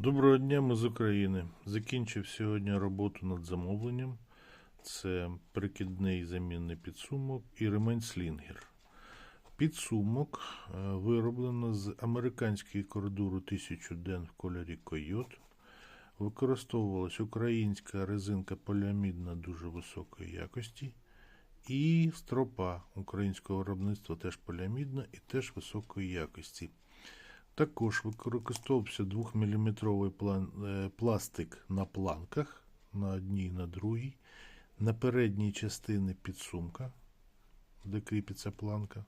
Доброго дня, ми з України. Закінчив сьогодні роботу над замовленням. Це прикидний замінний підсумок і ремень слінгер. Підсумок е, вироблено з американської коридору 1000 ден в кольорі койот. Використовувалась українська резинка поліамідна дуже високої якості. І стропа українського виробництва теж поліамідна і теж високої якості. Також використовувався 2-мм е, пластик на планках на одній і на другій, на передній частині підсумка, де кріпиться планка,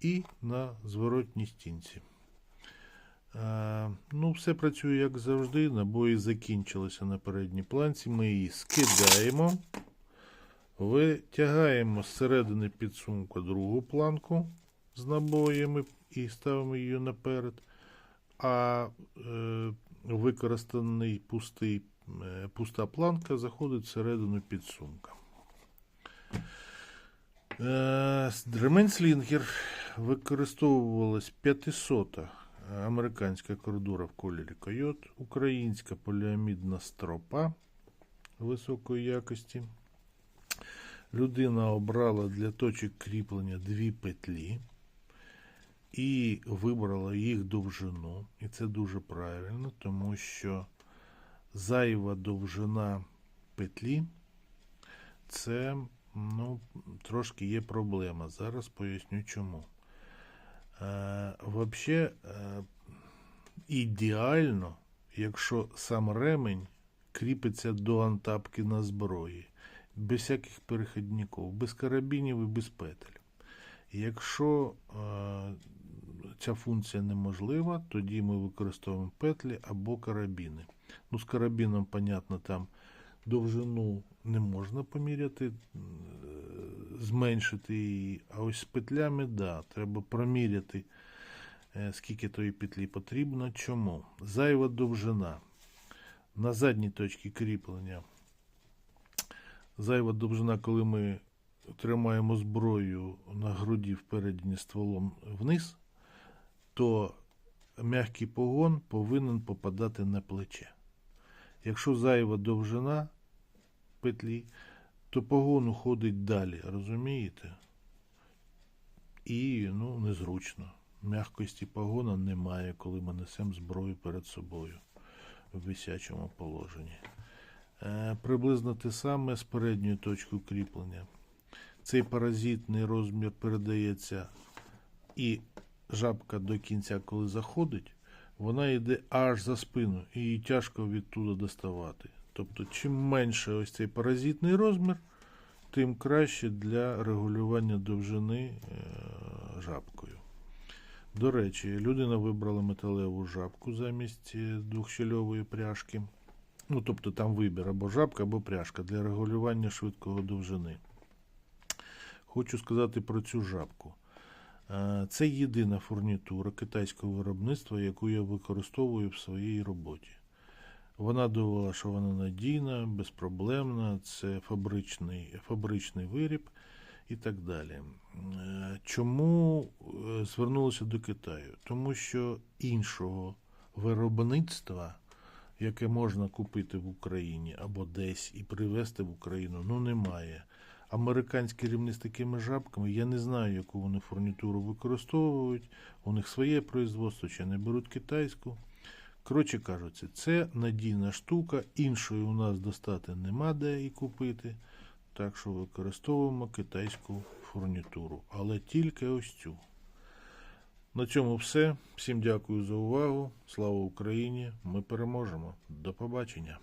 і на зворотній стінці. Е, ну, все працює як завжди. Набої закінчилися на передній планці. Ми її скидаємо, витягаємо з середини підсумка другу планку з набоями і ставимо її наперед. А е, використаний пустий, е, пуста планка заходить всередину підсумка. Е, ремень слінгер використовувалась 500 американська кордура в кольорі койот, українська поліамідна стропа високої якості. Людина обрала для точок кріплення дві петлі і вибрала їх довжину. І це дуже правильно, тому що зайва довжина петлі це ну, трошки є проблема. Зараз поясню чому. Е, Взагалі, е, ідеально, якщо сам ремень кріпиться до антапки на зброї, без всяких перехідників, без карабінів і без петель. Якщо е, ця функція неможлива, тоді ми використовуємо петлі або карабіни. Ну, з карабіном, понятно, там довжину не можна поміряти, е, зменшити її. А ось з петлями, да, треба проміряти, е, скільки тої петлі потрібно. Чому? Зайва довжина. На задній точці кріплення. Зайва довжина, коли ми тримаємо зброю на груді впереді стволом вниз, то м'який погон повинен попадати на плече. Якщо зайва довжина петлі, то погон уходить далі, розумієте? І ну, незручно. М'якості погона немає, коли ми несемо зброю перед собою в висячому положенні. Е, приблизно те саме з передньою точкою кріплення. Цей паразитний розмір передається і жабка до кінця, коли заходить, вона йде аж за спину, і її тяжко відтуда доставати. Тобто, чим менше ось цей паразитний розмір, тим краще для регулювання довжини е, жабкою. До речі, людина вибрала металеву жабку замість е, двохщільової пряжки. Ну, тобто там вибір або жабка, або пряжка для регулювання швидкого довжини. Хочу сказати про цю жабку. Це єдина фурнітура китайського виробництва, яку я використовую в своїй роботі. Вона довела, що вона надійна, безпроблемна, це фабричний, фабричний виріб і так далі. Е, Чому е, звернулися до Китаю? Тому що іншого виробництва, яке можна купити в Україні або десь і привезти в Україну, ну немає. Американські рівні з такими жабками, я не знаю, яку вони фурнітуру використовують. У них своє производство, чи не беруть китайську. Коротше кажучи, це надійна штука, іншої у нас достати нема де її купити. Так що використовуємо китайську фурнітуру, але тільки ось цю. На цьому все. Всім дякую за увагу. Слава Україні! Ми переможемо. До побачення!